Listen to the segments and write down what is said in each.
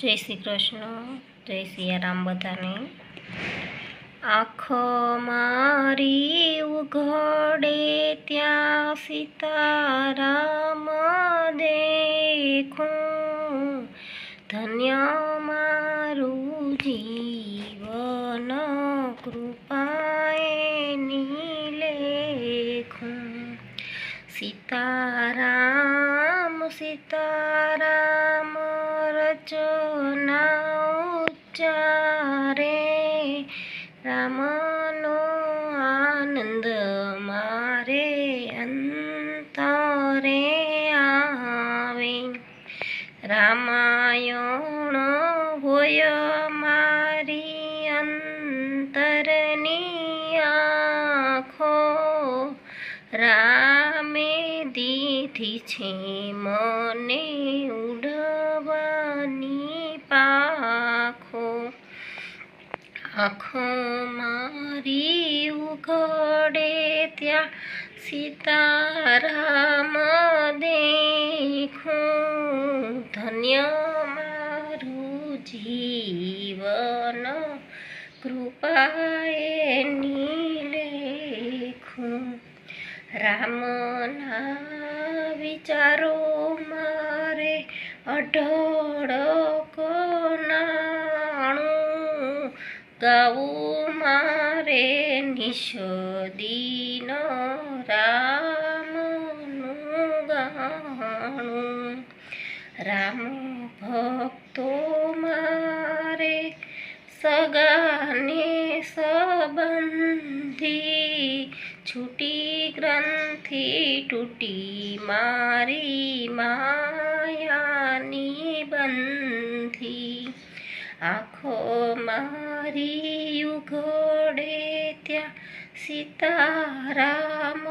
જય શ્રી કૃષ્ણ, જય સિયારામ બધાને. આખો મારી ઉઘડે ત્યાં સીતારામ દેખું. ધન્ય મારું જીવન કૃપાએ લેખું સીતારામ સીતારામ રચના ઉચ્ચારે રામનો આનંદ મારે અંતરે આવે રામાયણ હોય મારી અંતરની આખો રામે દીધી છે મને ઉડવાની આંખો મારી ઉઘડે ત્યાં સીતારામ દેખું. ધન્ય મારું જીવન, કૃપાએ નીલેખું રામના વિચારો મારે અઢળ ગાવું મારે નિષદીન રામનું ગાણું. રામ ભક્તો મારે સગાને સંબંધી છૂટી ગ્રંથિ તૂટી મારી માયાની બંધી. આંખો મારી ત્યાં સીતારામ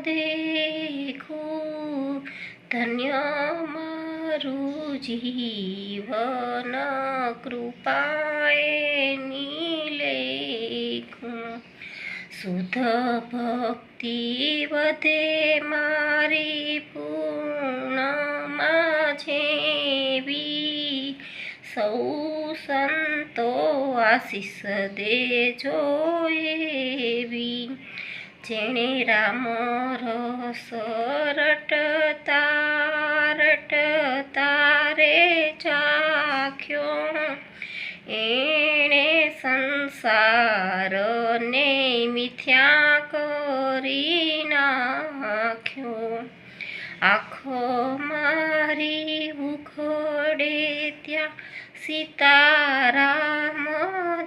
દેખું. ધન્ય મારું જીવન કૃપાએ લેખું શુદ્ધ ભક્તિ વધે મારી પૂર્ણમાં જેવી સૌ સંતો આશીષ દેજો એવી, જેણે રામ રસ રટતા રટતા રે ચાખ્યો. એણે સંસારને મિથ્યા કરી નાખ્યો. આખો મારી સીતારામ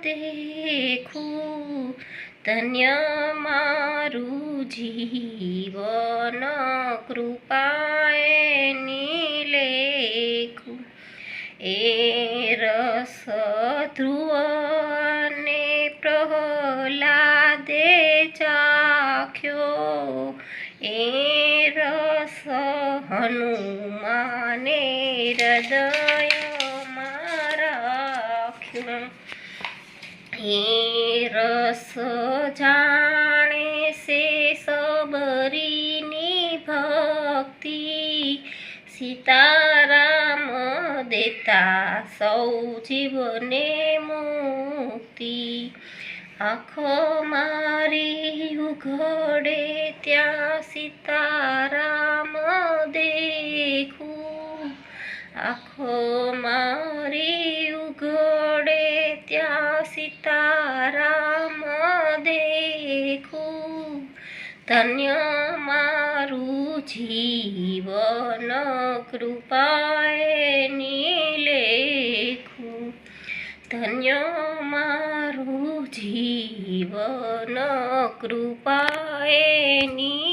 દેખું ધન્ય મારું જીવન કૃપાએ લેખું એ રસ ધ્રુવને પ્રહલાદે ચાખ્યો, એ રસ હનુમાને હૃદયમાં રાખ્યો એ રસ જાણે છે સબરીની ભક્તિ. સીતારામ દેતા સૌ જીવને મુક્તિ. આંખો મારી ઉઘડે ત્યાં સીતારામ દેખું. આંખો મારી ત્યાં સીતારામ દેખું ધન્ય મારું જીવન કૃપાએ લેખું ધન્ય મારું જીવન કૃપાએ લેખું